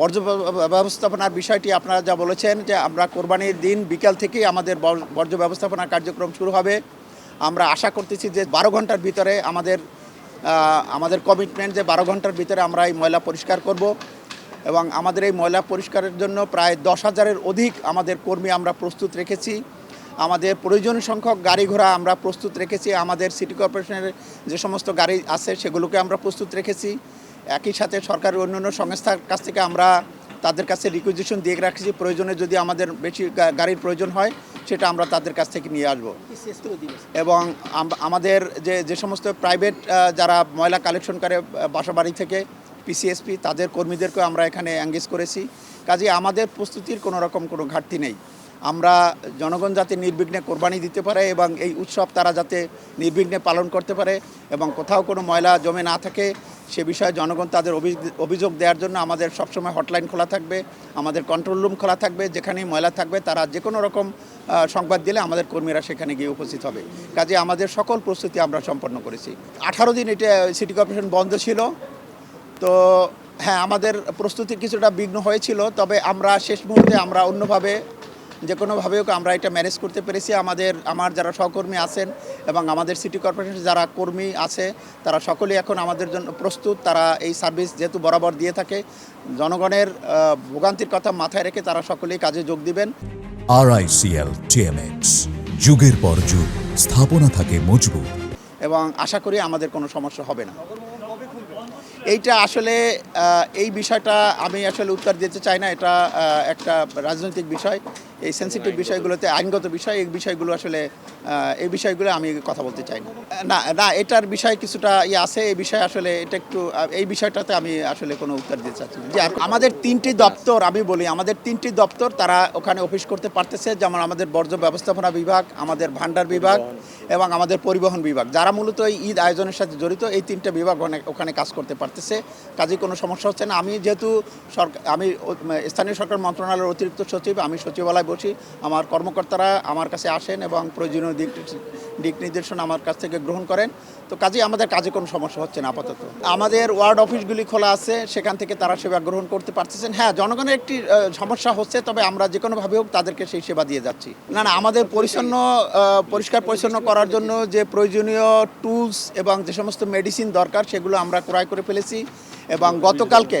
বর্জ্য ব্যব- ব্যবস্থাপনার বিষয়টি আপনারা যা বলেছেন যে আমরা কোরবানির দিন বিকাল থেকেই আমাদের বর্জ্য ব্যবস্থাপনা কার্যক্রম শুরু হবে। আমরা আশা করতেছি যে বারো ঘণ্টার ভিতরে আমাদের আমাদের কমিটমেন্ট যে বারো ঘণ্টার ভিতরে আমরা এই ময়লা পরিষ্কার করব এবং আমাদের এই ময়লা পরিষ্কারের জন্য প্রায় দশ হাজারের অধিক আমাদের কর্মী আমরা প্রস্তুত রেখেছি। আমাদের প্রয়োজন সংখ্যক গাড়ি ঘোড়া আমরা প্রস্তুত রেখেছি। আমাদের সিটি কর্পোরেশনের যে সমস্ত গাড়ি আছে সেগুলোকে আমরা প্রস্তুত রেখেছি। একই সাথে সরকারের অন্যান্য সংস্থার কাছ থেকে আমরা তাদের কাছে রিকুইজিশন দিয়ে রাখছি। প্রয়োজনে যদি আমাদের বেশি গাড়ির প্রয়োজন হয়, সেটা আমরা তাদের কাছ থেকে নিয়ে আসব। এবং আমাদের যে যে সমস্ত প্রাইভেট যারা ময়লা কালেকশন করে বাসাবাড়ি থেকে পিসিএসপি তাদের কর্মীদেরকেও আমরা এখানে এঙ্গেজ করেছি। কাজে আমাদের প্রস্তুতির কোনো রকম কোনো ঘাটতি নেই। আমরা জনগণ যাতে নির্বিঘ্নে কোরবানি দিতে পারে এবং এই উৎসব তারা যাতে নির্বিঘ্নে পালন করতে পারে এবং কোথাও কোনো ময়লা জমে না থাকে সে বিষয়ে জনগণ তাদের অভি- অভিযোগ দেওয়ার জন্য আমাদের সবসময় হটলাইন খোলা থাকবে, আমাদের কন্ট্রোল রুম খোলা থাকবে, যেখানেই ময়লা থাকবে তারা যে কোনো রকম সংবাদ দিলে আমাদের কর্মীরা সেখানে গিয়ে উপস্থিত হবে। কাজে আমাদের সকল প্রস্তুতি আমরা সম্পন্ন করেছি। আঠারো দিন এটা সিটি কর্পোরেশন বন্ধ ছিল। তো হ্যাঁ আমাদের প্রস্তুতি কিছুটা বিঘ্ন হয়েছিল, তবে আমরা শেষ মুহূর্তে আমরা অন্যভাবে যে কোনোভাবে হোক আমরা এটা ম্যানেজ করতে পেরেছি। আমাদের আমার যারা সহকর্মী আছেন এবং আমাদের সিটি কর্পোরেশনের যারা কর্মী আছে তারা সকলেই এখন আমাদের জন্য প্রস্তুত। তারা এই সার্ভিস যেহেতু বরাবর দিয়ে থাকে জনগণের ভোগান্তির কথা মাথায় রেখে তারা সকলেই কাজে যোগ দিবেন। আরআইসিএল টিএমএক্স যুগের পর যুগ স্থাপনা থাকে মজবুত। এবং আশা করি আমাদের কোনো সমস্যা হবে না। এইটা আসলে এই বিষয়টা আমি আসলে উত্তর দিতে চাই না। এটা একটা রাজনৈতিক বিষয়। এই সেন্সিটিভ বিষয়গুলোতে আইনগত বিষয় এই বিষয়গুলো আসলে এই বিষয়গুলো আমি কথা বলতে চাই না। না না এটার বিষয় কিছুটা ইয়ে আছে এই বিষয়ে আসলে এটা একটু এই বিষয়টাতে আমি আসলে কোনো উত্তর দিতে চাচ্ছি না। যে আমাদের তিনটি দপ্তর আমি বলি আমাদের তিনটি দপ্তর তারা ওখানে অফিস করতে পারতেছে যেমন আমাদের বর্জ্য ব্যবস্থাপনা বিভাগ আমাদের ভান্ডার বিভাগ এবং আমাদের পরিবহন বিভাগ। যারা মূলত এই ঈদ আয়োজনের সাথে জড়িত এই তিনটা বিভাগ অনেক ওখানে কাজ করতে পারতেছে কাজে কোনো সমস্যা হচ্ছে না। আমি যেহেতু সরকার আমি স্থানীয় সরকার মন্ত্রণালয়ের অতিরিক্ত সচিব আমি সচিবালয় বসি আমার কর্মকর্তারা আমার কাছে আসেন এবং প্রয়োজনীয় দিক দিক নির্দেশনা আমার কাছ থেকে গ্রহণ করেন। তো কাজে আমাদের কাজে কোনো সমস্যা হচ্ছে না আপাতত। আমাদের ওয়ার্ড অফিসগুলি খোলা আছে, সেখান থেকে তারা সেবা গ্রহণ করতে পারতেছেন। হ্যাঁ জনগণের একটি সমস্যা হচ্ছে, তবে আমরা যে কোনোভাবে হোক তাদেরকে সেই সেবা দিয়ে যাচ্ছি। না না, আমাদের পরিচ্ছন্ন পরিষ্কার পরিচ্ছন্ন করার জন্য যে প্রয়োজনীয় টুলস এবং যে সমস্ত মেডিসিন দরকার, সেগুলো আমরা ক্রয় করে ফেলেছি। এবং গতকালকে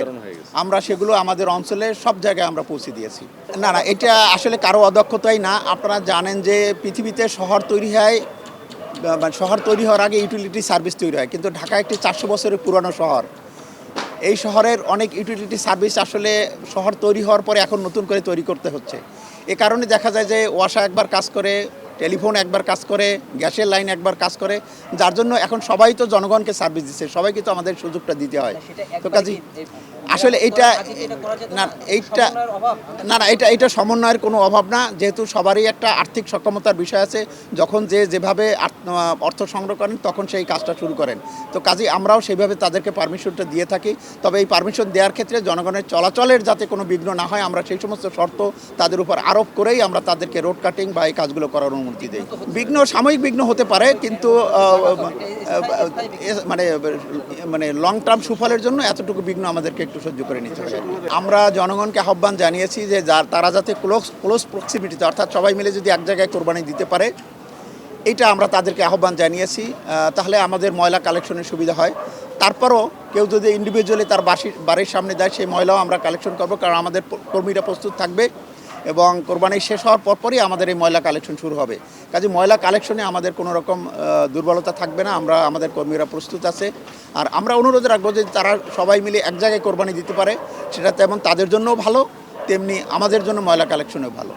আমরা সেগুলো আমাদের অঞ্চলে সব জায়গায় আমরা পৌঁছে দিয়েছি। না না, এটা আসলে কারও অদক্ষতাই না। আপনারা জানেন যে পৃথিবীতে শহর তৈরি হয় শহর তৈরি হওয়ার আগে ইউটিলিটি সার্ভিস তৈরি হয়, কিন্তু ঢাকা একটি চারশো বছরের পুরনো শহর। এই শহরের অনেক ইউটিলিটি সার্ভিস আসলে শহর তৈরি হওয়ার পরে এখন নতুন করে তৈরি করতে হচ্ছে। এ কারণে দেখা যায় যে ওয়াসা একবার কাজ করে টেলিফোন একবার কাজ করে গ্যাসের লাইন একবার কাজ করে যার জন্য এখন সবাই তো জনগণকে সার্ভিস দিচ্ছে সবাইকে তো আমাদের সুযোগটা দিতে হয়। তো কাজে আসলে এইটা না এইটা না না এটা এটা সমন্বয়ের কোনো অভাব না যেহেতু সবারই একটা আর্থিক সক্ষমতার বিষয় আছে যখন যে যেভাবে অর্থ সংগ্রহ করেন তখন সেই কাজটা শুরু করেন। তো কাজে আমরাও সেইভাবে তাদেরকে পারমিশনটা দিয়ে থাকি তবে এই পারমিশন দেওয়ার ক্ষেত্রে জনগণের চলাচলের যাতে কোনো বিঘ্ন না হয় আমরা সেই সমস্ত শর্ত তাদের উপর আরোপ করেই আমরা তাদেরকে রোড কাটিং বা এই কাজগুলো করার অনুমতি দিই। বিঘ্ন সাময়িক বিঘ্ন হতে পারে কিন্তু মানে মানে লং টার্ম সুফলের জন্য এতটুকু বিঘ্ন আমাদেরকে একটু সহ্য করে নিতে হবে। আমরা জনগণকে আহ্বান জানিয়েছি যে যার, তারা যাতে ক্লোজ ক্লোজ প্রক্সিমিটিতে অর্থাৎ সবাই মিলে যদি এক জায়গায় কোরবানি দিতে পারে এটা আমরা তাদেরকে আহ্বান জানিয়েছি তাহলে আমাদের ময়লা কালেকশনের সুবিধা হয়। তারপরও কেউ যদি ইন্ডিভিজুয়ালি তার বাসির, বাড়ির সামনে দেয়, সেই ময়লাও আমরা কালেকশন করব, কারণ আমাদের কর্মীরা প্রস্তুত থাকবে। এবং কোরবানি শেষ হওয়ার পরপরই আমাদের এই ময়লা কালেকশন শুরু হবে। কাজে ময়লা কালেকশনে আমাদের কোনো রকম দুর্বলতা থাকবে না, আমরা, আমাদের কর্মীরা প্রস্তুত আছে। আর আমরা অনুরোধ রাখব যে তারা সবাই মিলে এক জায়গায় কোরবানি দিতে পারে, সেটা তেমন তাদের জন্যও ভালো, তেমনি আমাদের জন্য ময়লা কালেকশনেও ভালো।